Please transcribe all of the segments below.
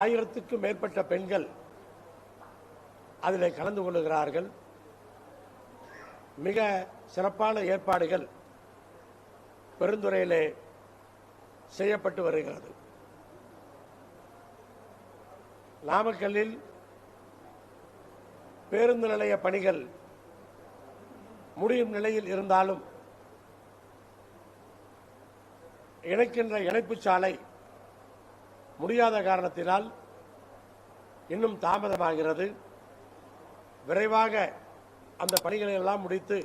ஆயிரத்துக்கும் மேற்பட்ட பெண்கள் அதில் கலந்து கொள்ளுகிறார்கள் மிக சிறப்பான ஏற்பாடுகள் பெருந்துறையிலே செய்யப்பட்டு வருகிறது. நாமக்கல்லில் பேருந்து நிலைய பணிகள் முடியும் நிலையில் இருந்தாலும் இணைக்கின்ற இணைப்புச் சாலை முடியாத காரணத்தினால் இன்னும் தாமதமாகிறது. விரைவாக அந்த பணிகளை எல்லாம் முடித்து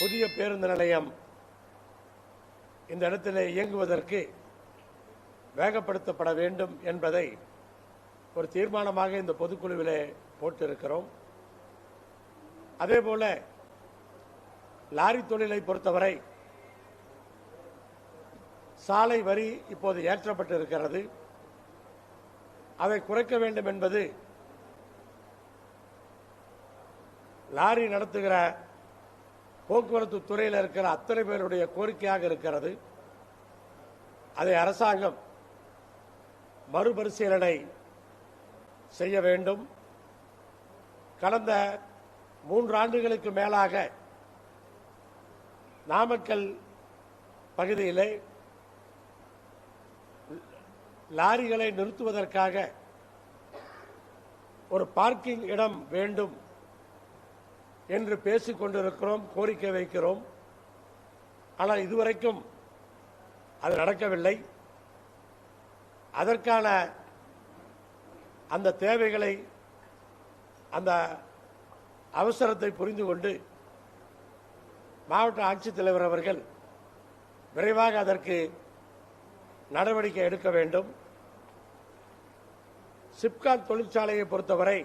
புதிய பேருந்து நிலையம் இந்த இடத்திலே இயங்குவதற்கு வேகப்படுத்தப்பட வேண்டும் என்பதை ஒரு தீர்மானமாக இந்த பொதுக்குழுவிலே போட்டிருக்கிறோம். அதேபோல லாரி தொழிலை பொறுத்தவரை சாலை வரி இப்போது ஏற்றப்பட்டிருக்கிறது. அதை குறைக்க வேண்டும் என்பது லாரி நடத்துகிற போக்குவரத்து துறையில் இருக்கிற அத்தனை பேருடைய கோரிக்கையாக இருக்கிறது. அதை அரசாங்கம் மறுபரிசீலனை செய்ய வேண்டும். கடந்த மூன்று ஆண்டுகளுக்கு மேலாக நாமக்கல் பகுதியிலே லாரிகளை நிறுத்துவதற்காக ஒரு பார்க்கிங் இடம் வேண்டும் என்று பேசிக் கொண்டிருக்கிறோம் கோரிக்கை வைக்கிறோம். ஆனால் இதுவரைக்கும் அது நடக்கவில்லை. அதற்கான அந்த தேவைகளை அந்த அவசரத்தை புரிந்து கொண்டு மாவட்ட ஆட்சித்தலைவர் அவர்கள் விரைவாக அதற்கு நடவடிக்கை எடுக்க வேண்டும். சிப்காட் தொழிற்சாலையை பொறுத்தவரை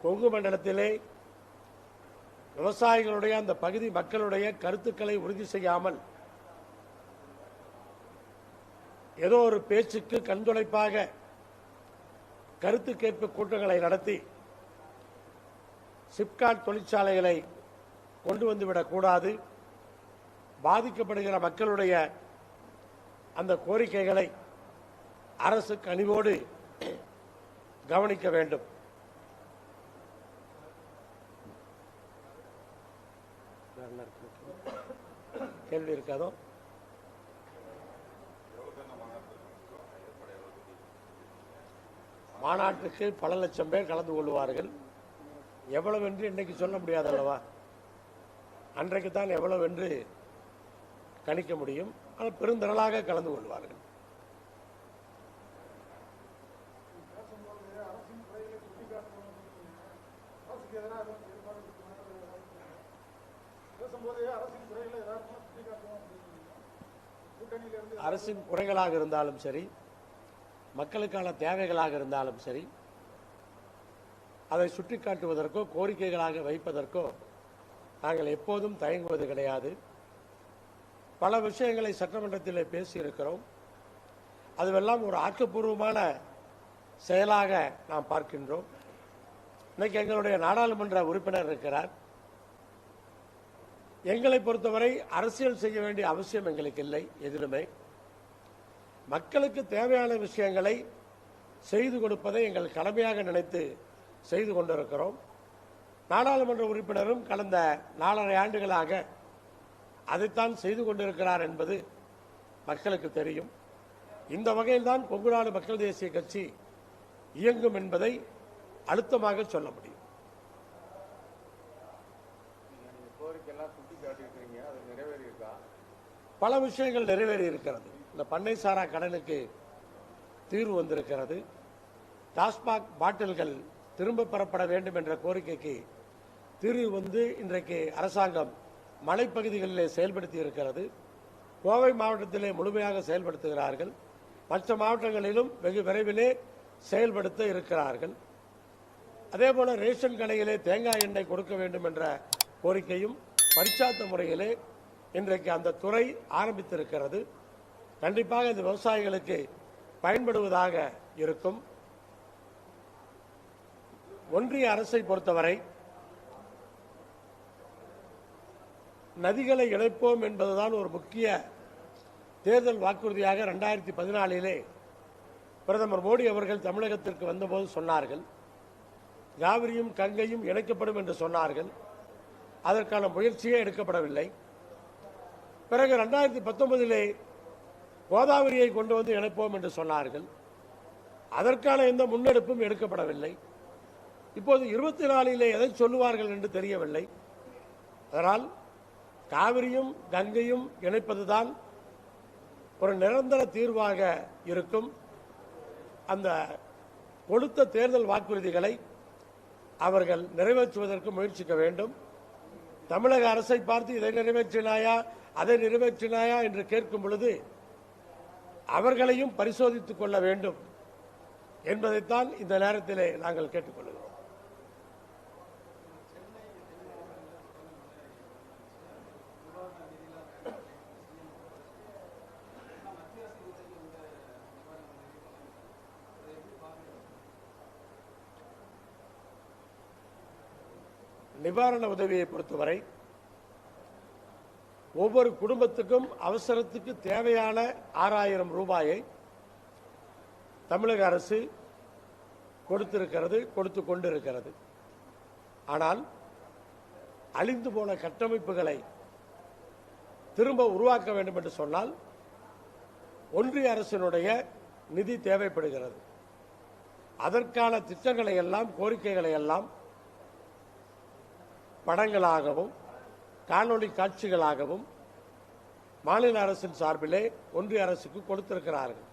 கொங்கு மண்டலத்திலே விவசாயிகளுடைய அந்த பகுதி மக்களுடைய கருத்துக்களை உறுதி செய்யாமல் ஏதோ ஒரு பேச்சுக்கு கண்துளைப்பாக கருத்து கேட்பு கூட்டங்களை நடத்தி சிப்காட் தொழிற்சாலைகளை கொண்டு வந்துவிடக்கூடாது பாதிக்கப்படுகிற மக்களுடைய அந்த கோரிக்கைகளை அரசு கனிவோடு கவனிக்க வேண்டும். கேள்வி இருக்காதோ? மாநாட்டுக்கு பல லட்சம் பேர் கலந்து கொள்வார்கள். எவ்வளவு என்று இன்னைக்கு சொல்ல முடியாது அல்லவா? அன்றைக்கு தான் எவ்வளவு என்று கணிக்க முடியும். ஆனால் பெருந்திரளாக கலந்து கொள்வார்கள். அரசின் குறைகளாக இருந்தாலும் சரி மக்களுக்கான தேவைகளாக இருந்தாலும் சரி அதை சுட்டிக்காட்டுவதற்கோ கோரிக்கைகளாக வைப்பதற்கோ நாங்கள் எப்போதும் தயங்குவது கிடையாது. பல விஷயங்களை சட்டமன்றத்தில் பேசியிருக்கிறோம். அதுவெல்லாம் ஒரு ஆக்கப்பூர்வமான செயலாக நாம் பார்க்கின்றோம். இன்னைக்கு எங்களுடைய நாடாளுமன்ற உறுப்பினர் இருக்கிறார். எங்களை பொறுத்தவரை அரசியல் செய்ய வேண்டிய அவசியம் எங்களுக்கு இல்லை எதிலுமே மக்களுக்கு தேவையான விஷயங்களை செய்து கொடுப்பதை எங்கள் கடமையாக நினைத்து செய்து கொண்டிருக்கிறோம். நாடாளுமன்ற உறுப்பினரும் கடந்த நாலரை ஆண்டுகளாக அதைத்தான் செய்து கொண்டிருக்கிறார் என்பது மக்களுக்கு தெரியும். இந்த வகையில்தான் கொங்குநாடு மக்கள் தேசிய கட்சி இயங்கும் என்பதை அழுத்தமாக சொல்ல முடியும். பல விஷயங்கள் நிறைவேறி இருக்கிறது. இந்த பண்ணை சாரா கடனுக்கு தீர்வு வந்திருக்கிறது. டாஸ்மாக் பாட்டில்கள் திரும்ப பெறப்பட வேண்டும் என்ற கோரிக்கைக்கு தீர்வு வந்து இன்றைக்கு அரசாங்கம் மலைப்பகுதிகளிலே செயல்படுத்தி இருக்கிறது. கோவை மாவட்டத்திலே முழுமையாக செயல்படுத்துகிறார்கள். மற்ற மாவட்டங்களிலும் வெகு விரைவிலே செயல்படுத்த இருக்கிறார்கள். அதே போல ரேஷன் கடையிலே தேங்காய் எண்ணெய் கொடுக்க வேண்டும் என்ற கோரிக்கையும் பரிச்சாத்த முறையிலே இன்றைக்கு அந்த துறை ஆரம்பித்திருக்கிறது. கண்டிப்பாக இந்த விவசாயிகளுக்கு பயன்படுவதாக இருக்கும். ஒன்றிய அரசை பொறுத்தவரை நதிகளை இணைப்போம் என்பதுதான் ஒரு முக்கிய தேர்தல் வாக்குறுதியாக ரெண்டாயிரத்தி பதினாலிலே பிரதமர் மோடி அவர்கள் தமிழகத்திற்கு வந்தபோது சொன்னார்கள். காவிரியும் கங்கையும் இணைக்கப்படும் என்று சொன்னார்கள். அதற்கான முயற்சியே எடுக்கப்படவில்லை. பிறகு ரெண்டாயிரத்தி பத்தொன்பதிலே கோதாவரியை கொண்டு வந்து இணைப்போம் என்று சொன்னார்கள். அதற்கான எந்த முன்னெடுப்பும் எடுக்கப்படவில்லை. இப்போது இருபத்தி நாலிலே எதை சொல்லுவார்கள் என்று தெரியவில்லை. அதனால் காவிரியும் கங்கையும் இணைப்பதுதான் ஒரு நிரந்தர தீர்வாக இருக்கும். அந்த கொடுத்த தேர்தல் வாக்குறுதிகளை அவர்கள் நிறைவேற்றுவதற்கு முயற்சிக்க வேண்டும். தமிழக அரசை பார்த்து இதை நிறைவேற்றினாயா? அதை நிறைவேற்றினாயா என்று கேட்கும் பொழுது அவர்களையும் பரிசோதித்துக் கொள்ள வேண்டும் என்பதைத்தான் இந்த நேரத்திலே நாங்கள் கேட்டுக்கொள்கிறோம். நிவாரண உதவியை பொறுத்தவரை ஒவ்வொரு குடும்பத்துக்கும் அவசரத்துக்கு தேவையான ஆறாயிரம் ரூபாயை தமிழக அரசு கொடுத்திருக்கிறது கொடுத்து கொண்டிருக்கிறது. ஆனால் அழிந்து போன கட்டமைப்புகளை திரும்ப உருவாக்க வேண்டும் என்று சொன்னால் ஒன்றிய அரசினுடைய நிதி தேவைப்படுகிறது. அதற்கான திட்டங்களை எல்லாம் கோரிக்கைகளை எல்லாம் படங்களாகவும் காணொளி காட்சிகளாகவும் மாநில அரசின் சார்பிலே ஒன்றிய அரசுக்கு கொடுத்திருக்கிறார்கள்.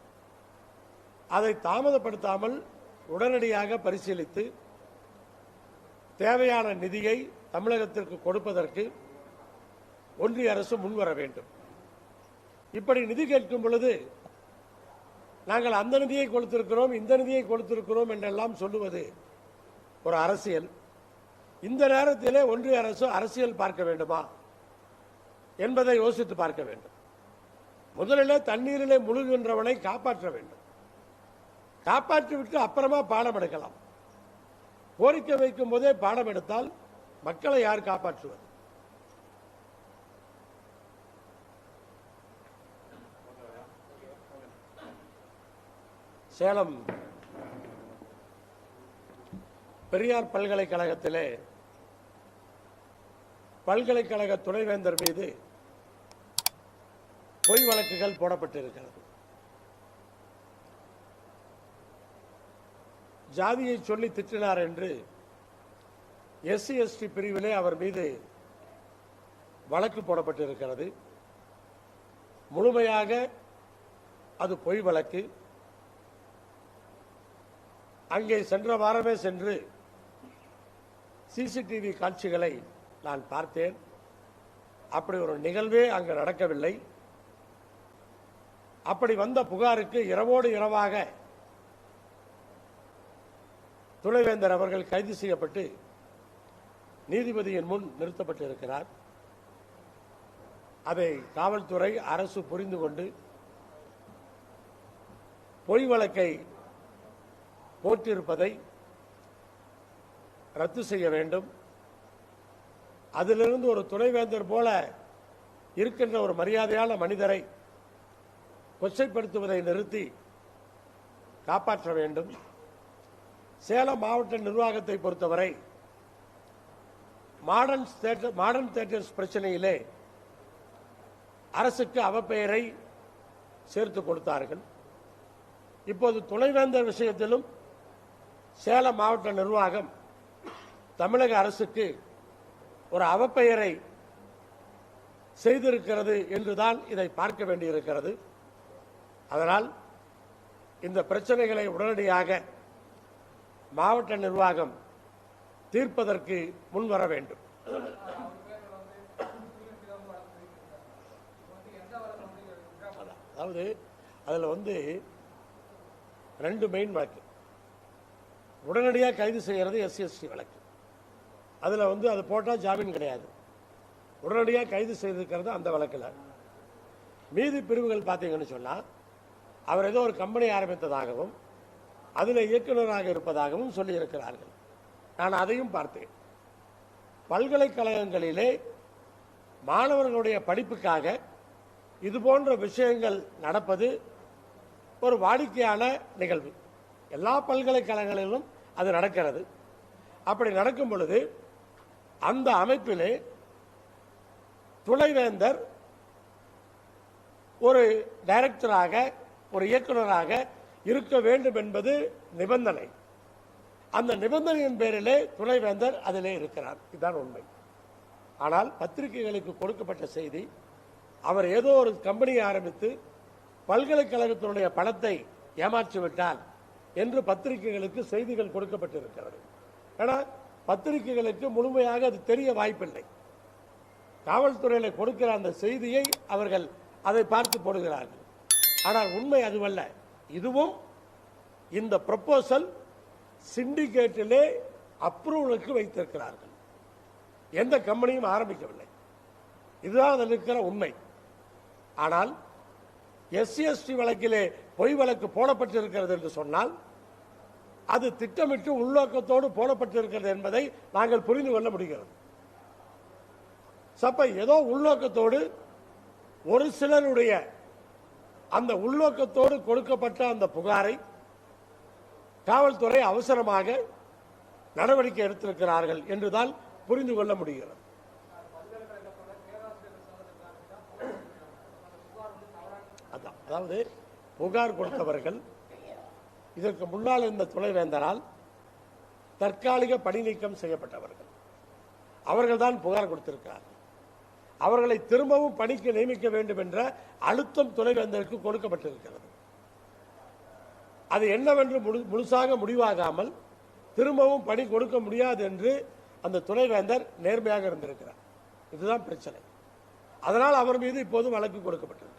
அதை தாமதப்படுத்தாமல் உடனடியாக பரிசீலித்து தேவையான நிதியை தமிழகத்திற்கு கொடுப்பதற்கு ஒன்றிய அரசு முன்வர வேண்டும். இப்படி நிதி கேட்கும் பொழுது நாங்கள் அந்த நிதியை கொடுத்திருக்கிறோம் இந்த நிதியை கொடுத்திருக்கிறோம் என்றெல்லாம் சொல்லுவது ஒரு அரசியல். இந்த நேரத்திலே ஒன்றிய அரசு அரசியல் பார்க்க வேண்டுமா என்பதை யோசித்து பார்க்க வேண்டும். முதலிலே தண்ணீரிலே முழுகின்றவனை காப்பாற்ற வேண்டும். காப்பாற்றிவிட்டு அப்புறமா பாடம் எடுக்கலாம். கோரிக்கை வைக்கும் போதே பாடம் எடுத்தால் மக்களை யார் காப்பாற்றுவது? சேலம் பெரியார் பல்கலைக்கழகத்திலே பல்கலைக்கழக துணைவேந்தர் மீது பொய் வழக்குகள் போடப்பட்டிருக்கிறது. ஜாதியை சொல்லி திட்டினார் என்று எஸ்சி எஸ்டி பிரிவிலே அவர் மீது வழக்கு போடப்பட்டிருக்கிறது. முழுமையாக அது பொய் வழக்கு. அங்கே சென்ற வாரமே சென்று சிசிடிவி காட்சிகளை நான் பார்த்தேன். அப்படி ஒரு நிகழ்வே அங்கு நடக்கவில்லை. அப்படி வந்த புகாருக்கு இரவோடு இரவாக துணைவேந்தர் அவர்கள் கைது செய்யப்பட்டு நீதிபதியின் முன் நிறுத்தப்பட்டிருக்கிறார். அதை காவல்துறை அரசு புரிந்து கொண்டு பொய் வழக்கை போட்டிருப்பதை ரத்து செய்ய வேண்டும். அதிலிருந்து ஒரு துணைவேந்தர் போல இருக்கின்ற ஒரு மரியாதையான மனிதரை கொச்சைப்படுத்துவதை நிறுத்தி காப்பாற்ற வேண்டும். சேலம் மாவட்ட நிர்வாகத்தை பொறுத்தவரை மாடர்ன் தேட்டர் மாடர்ன் தேட்டர்ஸ் பிரச்சனையிலே அரசுக்கு அவப்பெயரை சேர்த்து கொடுத்தார்கள். இப்போது துணைவேந்தர் விஷயத்திலும் சேலம் மாவட்ட நிர்வாகம் தமிழக அரசுக்கு ஒரு அவப்பெயரை செய்திருக்கிறது என்றுதான் இதை பார்க்க வேண்டியிருக்கிறது. அதனால் இந்த பிரச்சனைகளை உடனடியாக மாவட்ட நிர்வாகம் தீர்ப்பதற்கு முன்வர வேண்டும். அதாவது அதில் வந்து ரெண்டு மெயின் வழக்கு. உடனடியாக கைது செய்கிறது எஸ்சிஎஸ்டி வழக்கு. அதில் வந்து அது போட்டால் ஜாமீன் கிடையாது. உடனடியாக கைது செய்திருக்கிறது அந்த வழக்கில். மீதி பிரிவுகள் பார்த்தீங்கன்னு சொன்னால் அவர் ஏதோ ஒரு கம்பெனி ஆரம்பித்ததாகவும் அதில் இயக்குநராக இருப்பதாகவும் சொல்லியிருக்கிறார்கள். நான் அதையும் பார்த்தேன். பல்கலைக்கழகங்களிலே மாணவர்களுடைய படிப்புக்காக இது போன்ற விஷயங்கள் நடப்பது ஒரு வாடிக்கையான நிகழ்வு. எல்லா பல்கலைக்கழகங்களிலும் அது நடக்கிறது. அப்படி நடக்கும் பொழுது அந்த அமைப்பிலே துணைவேந்தர் ஒரு டைரக்டராக ஒரு இயக்குனராக இருக்க வேண்டும் என்பது நிபந்தனை. அந்த நிபந்தனையின் பேரிலே துணைவேந்தர் அதிலே இருக்கிறார். இதுதான் உண்மை. ஆனால் பத்திரிகைகளுக்கு கொடுக்கப்பட்ட செய்தி அவர் ஏதோ ஒரு கம்பெனியை ஆரம்பித்து பல்கலைக்கழகத்தினுடைய பணத்தை ஏமாற்றிவிட்டால் என்று பத்திரிகைகளுக்கு செய்திகள் கொடுக்கப்பட்டிருக்கிறது. ஏன்னா பத்திரிகைகளுக்கு முழுமையாக அது தெரிய வாய்ப்பில்லை. காவல்துறையில் கொடுக்கிற அந்த செய்தியை அவர்கள் அதை பார்த்து போடுகிறார்கள். ஆனால் உண்மை அதுவல்ல. இதுவும் இந்த ப்ரொபோசல் சிண்டிகேட்டிலே அப்ரூவலுக்கு வைத்திருக்கிறார்கள். எந்த கம்பெனியும் ஆரம்பிக்கவில்லை. இதுதான் அதில் இருக்கிற உண்மை. ஆனால் எஸ்சிஎஸ்டி வழக்கிலே பொய் வழக்கு போடப்பட்டிருக்கிறது என்று சொன்னால் அது திட்டமிட்டு உள்நோக்கத்தோடு போடப்பட்டிருக்கிறது என்பதை நாங்கள் புரிந்து கொள்ள முடிகிறது. சப்ப ஏதோ உள்நோக்கத்தோடு ஒரு சிலருடைய அந்த உள்நோக்கத்தோடு கொடுக்கப்பட்ட அந்த புகாரை காவல்துறை அவசரமாக நடவடிக்கை எடுத்திருக்கிறார்கள் என்றுதான் புரிந்து கொள்ள முடிகிறது. அதான் அதாவது புகார் கொடுத்தவர்கள் இதற்கு முன்னால் இருந்த துணைவேந்தரால் தற்காலிக பணி நீக்கம் செய்யப்பட்டவர்கள். அவர்கள்தான் புகார் கொடுத்திருக்கிறார்கள் அவர்களை திரும்பவும் பணிக்கு நியமிக்க வேண்டும் என்ற அழுத்தம் துணைவேந்தருக்கு கொடுக்கப்பட்டிருக்கிறது. அது என்னவென்று முழு- முழுசாக முடிவாகாமல் திரும்பவும் பணி கொடுக்க முடியாது என்று அந்த துணைவேந்தர் நேர்மையாக இருந்திருக்கிறார். இதுதான் பிரச்சனை. அதனால் அவர் மீது இப்போது வழக்கு கொடுக்கப்பட்டது